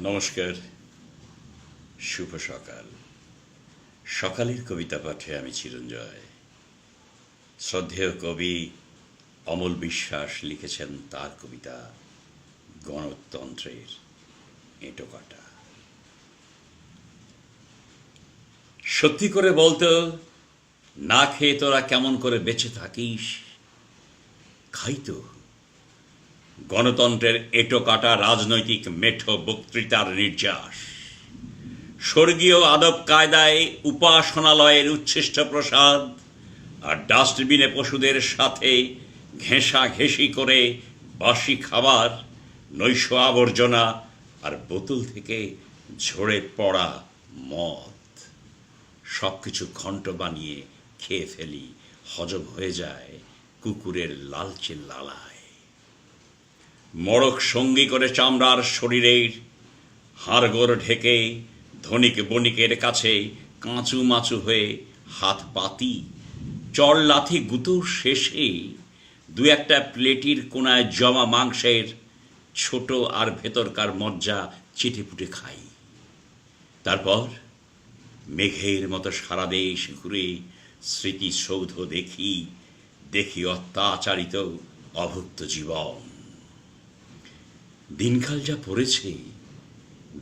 নমস্কার, শুভ সকাল। সকালের কবিতা পাঠে আমি চিরঞ্জয়। শ্রদ্ধেয় কবি অমল বিশ্বাস লিখেছেন তার কবিতা গণতন্ত্রের এঁটো কাটা সত্যি করে বলতো, না খেয়ে তোরা কেমন করে বেঁচে থাকিস? খাইতো গণতন্ত্রের এটো কাটা রাজনৈতিক মেঠো বক্তৃতার নির্যাস। স্বর্গীয় আদব কায়দায় উপাসনালয়ের উচ্ছিষ্ট প্রসাদ আর ডাস্টবিনে পশুদের সাথে ঘেঁষা ঘেঁষি করে বাসি খাবার, নৈশ আবর্জনা আর বোতল থেকে ঝরে পড়া মদ। সব কিছু ঘন্ট বানিয়ে খেয়ে ফেলি, হজম হয়ে যায় কুকুরের লালচে লালায়। মড়ক সঙ্গী করে চামড়ার শরীরের হাড়গোড় ঢেকে ধনিক বণিকের কাছে কাঁচু মাচু হয়ে হাত পাতি, চর লাথি গুঁতোর শেষে দু একটা প্লেটির কোনায় জমা মাংসের ছোট আর ভেতরকার মজ্জা চেটেপুটে খাই। তারপর মেঘের মতো সারা দেশ ঘুরে স্মৃতিসৌধ দেখি দেখি অত্যাচারিত অভুক্ত জীবন। দিনকাল যা পড়েছে,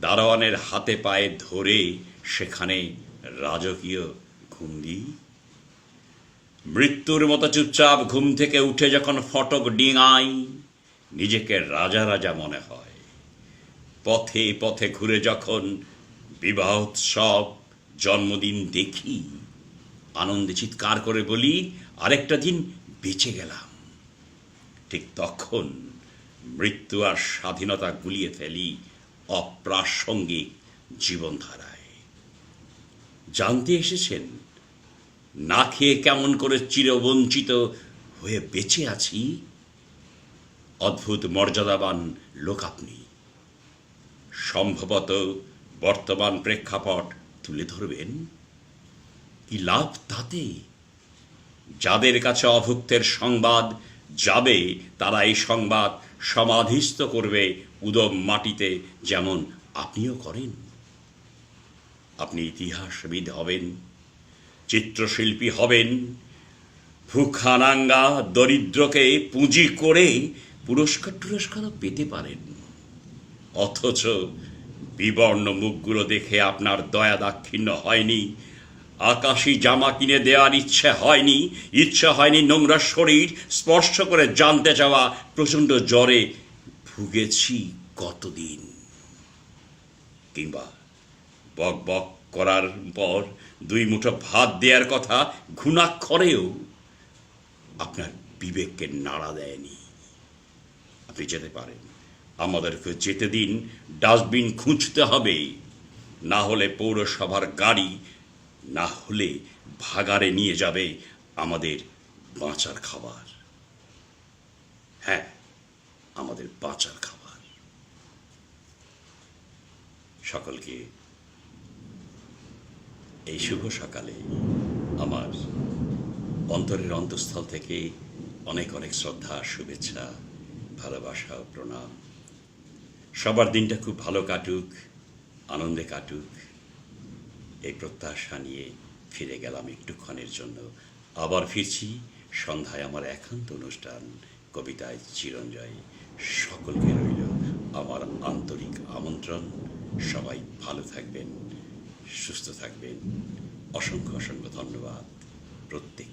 দারোয়ানের হাতে পায়ে ধরে সেখানে রাজকীয় ঘুমদি মৃত্যুর মতো চুপচাপ ঘুম থেকে উঠে যখন ফটক ডিঙাই, নিজেকে রাজা রাজা মনে হয়। পথে পথে ঘুরে যখন বিবাহ উৎসব জন্মদিন দেখি, আনন্দে চিৎকার করে বলি, আরেকটা দিন বেঁচে গেলাম। ঠিক তখন মৃত্যু আর স্বাধীনতা গুলিয়ে ফেলি অপ্রাসঙ্গিক জীবনধারায়। জানতে এসেছেন, না খেয়ে কেমন করে চিরবঞ্চিত হয়ে বেঁচে আছি? অদ্ভুত মর্যাদাবান লোক আপনি। সম্ভবত বর্তমান প্রেক্ষাপট তুলে ধরবেন। কি লাভ তাতে? যাদের কাছে অভুক্তের সংবাদ যাবে তারা এই সংবাদ সমাধিস্থ করবে উদম মাটিতে যেমন আপনিও করেন। আপনি ইতিহাসবিদ হবেন, চিত্রশিল্পী হবেন, ভূখানাঙ্গা দরিদ্রকে পুঁজি করে পুরস্কার টুরস্কারও পেতে পারেন। অথচ বিবর্ণ মুখগুলো দেখে আপনার দয়া দাক্ষিণ্য হয়নি আকাশি জামা কিনে দেওয়ার ইচ্ছে হয়নি ইচ্ছে হয়নি নোংরা শরীর, স্পর্শ করে জানতে চাওয়া প্রচণ্ড জ্বরে ভুগেছি কতদিন। কিংবা বক বক করার পর দুই মুঠো ভাত দেওয়ার কথা ঘুণাক্ষরেও আপনার বিবেককে নাড়া দেয়নি। আপনি যেতে পারেন। আমাদেরকে যেতে দিন, ডাস্টবিন খুঁজতে হবে। না হলে পৌরসভার গাড়ি না হলে ভাগারে নিয়ে যাবে আমাদের বাঁচার খাবার। হ্যাঁ আমাদের বাঁচার খাবার। সকলকে এই শুভ সকালে আমার অন্তরের অন্তঃস্থল থেকে অনেক অনেক শ্রদ্ধা, শুভেচ্ছা, ভালোবাসা প্রণাম। সবার দিনটা খুব ভালো কাটুক, আনন্দে কাটুক। এই প্রত্যাশা নিয়ে ফিরে গেলাম একটুক্ষণের জন্য। আবার ফিরছি সন্ধ্যায় আমার একান্ত অনুষ্ঠান, কবিতায় চিরঞ্জয়। সকলকে রইল আমার আন্তরিক আমন্ত্রণ। সবাই ভালো থাকবেন, সুস্থ থাকবেন। অসংখ্য অসংখ্য ধন্যবাদ প্রত্যেক